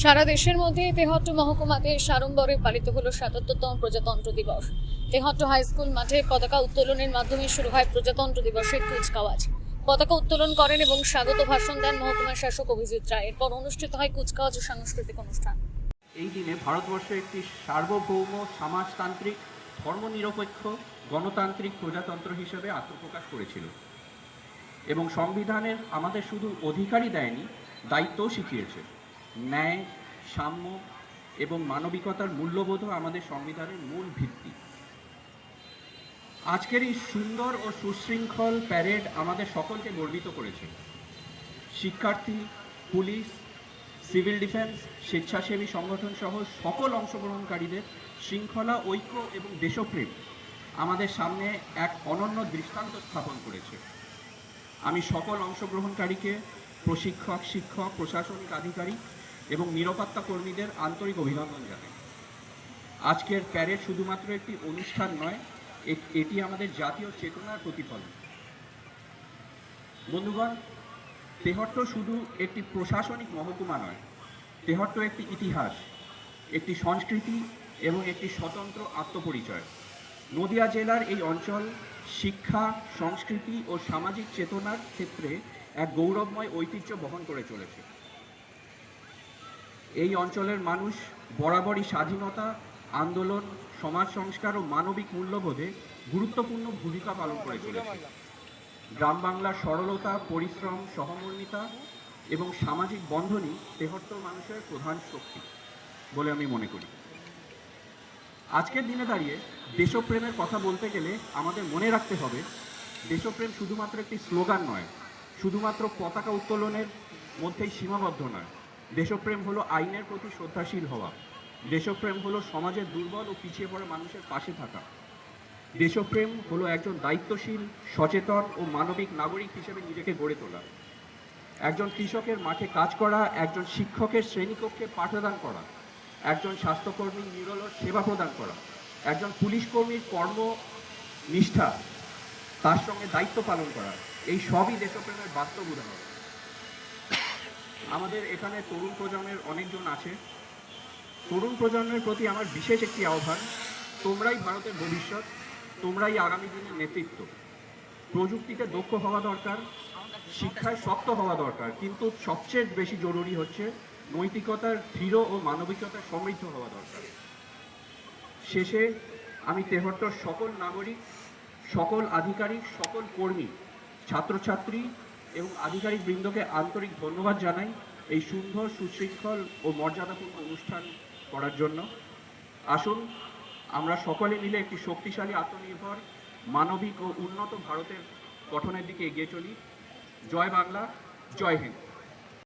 সারা দেশের মধ্যে তেহট্ট মহকুমাতে সাড়ম্বরে পালিত হলো সাতাত্তরতম প্রজাতন্ত্র দিবস। তেহট্ট হাই স্কুল মাঠে পতাকা উত্তোলনের মাধ্যমে শুরু হয় প্রজাতন্ত্র দিবসের কুচকাওয়াজ। পতাকা উত্তোলন করেন এবং স্বাগত ভাষণ দেন মহকুমা শাসক অভিজিৎ রায়। এরপর অনুষ্ঠিত হয় কুচকাওয়াজ ও সাংস্কৃতিক অনুষ্ঠান। এই দিনে ভারতবর্ষ একটি সার্বভৌম সমাজতান্ত্রিক, ধর্মনিরপেক্ষ, গণতান্ত্রিক প্রজাতন্ত্র হিসেবে আত্মপ্রকাশ করেছিল। এবং সংবিধানের আমাদের শুধু অধিকারই দেয়নি, দায়িত্বও শিখিয়েছে। ন্যায়, সাম্য এবং মানবিকতার মূল্যবোধও আমাদের সংবিধানের মূল ভিত্তি। আজকের এই সুন্দর ও সুশৃঙ্খল প্যারেড আমাদের সকলকে গর্বিত করেছে। শিক্ষার্থী, পুলিশ সিভিল ডিফেন্স স্বেচ্ছাসেবী সংগঠন সহ সকল অংশগ্রহণকারীদের শৃঙ্খলা, ঐক্য এবং দেশপ্রেম আমাদের সামনে এক অনন্য দৃষ্টান্ত স্থাপন করেছে। আমি সকল অংশগ্রহণকারীকে প্রশিক্ষক, শিক্ষক, প্রশাসনিক আধিকারিক এবং নিরাপত্তা কর্মীদের আন্তরিক অভিনন্দন জানাই। আজকের প্যারেড শুধুমাত্র একটি অনুষ্ঠান নয় এটি আমাদের জাতীয় চেতনার প্রতিফলন। বন্ধুগণ, তেহট্ট শুধু একটি প্রশাসনিক মহকুমা নয়, তেহট্ট একটি ইতিহাস, একটি সংস্কৃতি এবং একটি স্বতন্ত্র আত্মপরিচয়। নদিয়া জেলার এই অঞ্চল শিক্ষা, সংস্কৃতি ও সামাজিক চেতনার ক্ষেত্রে এক গৌরবময় ঐতিহ্য বহন করে চলেছে। এই অঞ্চলের মানুষ বরাবরই স্বাধীনতা, আন্দোলন, সমাজ সংস্কার ও মানবিক মূল্যবোধে গুরুত্বপূর্ণ ভূমিকা পালন করে চলেছে। গ্রাম বাংলার সরলতা, পরিশ্রম, সহমর্মিতা এবং সামাজিক বন্ধনই তেহট্ট মানুষের প্রধান শক্তি বলে আমি মনে করি। আজকের দিনে দাঁড়িয়ে দেশপ্রেমের কথা বলতে গেলে আমাদের মনে রাখতে হবে, দেশপ্রেম শুধুমাত্র একটি স্লোগান নয়, শুধুমাত্র পতাকা উত্তোলনের মধ্যেই সীমাবদ্ধ নয়। দেশপ্রেম হলো আইনের প্রতি শ্রদ্ধাশীল হওয়া। দেশপ্রেম হলো সমাজের দুর্বল ও পিছিয়ে পড়া মানুষের পাশে থাকা। দেশপ্রেম হলো একজন দায়িত্বশীল, সচেতন ও মানবিক নাগরিক হিসেবে নিজেকে গড়ে তোলা। একজন কৃষকের মাঠে কাজ করা, একজন শিক্ষকের শ্রেণীকক্ষে পাঠদান করা, একজন স্বাস্থ্যকর্মী নিরলস সেবা প্রদান করা, একজন পুলিশ কর্মীর কর্ম নিষ্ঠা, তার সঙ্গে দায়িত্ব পালন করা, এই সবই দেশপ্রেমের বাস্তব উদাহরণ। আমাদের এখানে তরুণ প্রজন্মের অনেকজন আছে। তরুণ প্রজন্মের প্রতি আমার বিশেষ একটি আহ্বান, তোমরাই ভারতের ভবিষ্যৎ, তোমরাই আগামী দিনের নেতৃত্ব। প্রযুক্তিতে দক্ষ হওয়া দরকার, শিক্ষায় শক্ত হওয়া দরকার, কিন্তু সবচেয়ে বেশি জরুরি হচ্ছে নৈতিকতার দৃঢ় ও মানবিকতার সমৃদ্ধ হওয়া দরকার। শেষে আমি তেহট্টর সকল নাগরিক, সকল আধিকারিক, সকল কর্মী, ছাত্রছাত্রী এবং আধিকারিক বৃন্দকে আন্তরিক ধন্যবাদ জানাই এই সুন্দর, সুশৃঙ্খল ও মর্যাদাপূর্ণ অনুষ্ঠান করার জন্য। আসুন, আমরা সকলে মিলে একটি শক্তিশালী আত্মনির্ভর, মানবিক ও উন্নত ভারতের গঠনের দিকে এগিয়ে চলি। জয় বাংলা, জয় হিন্দ।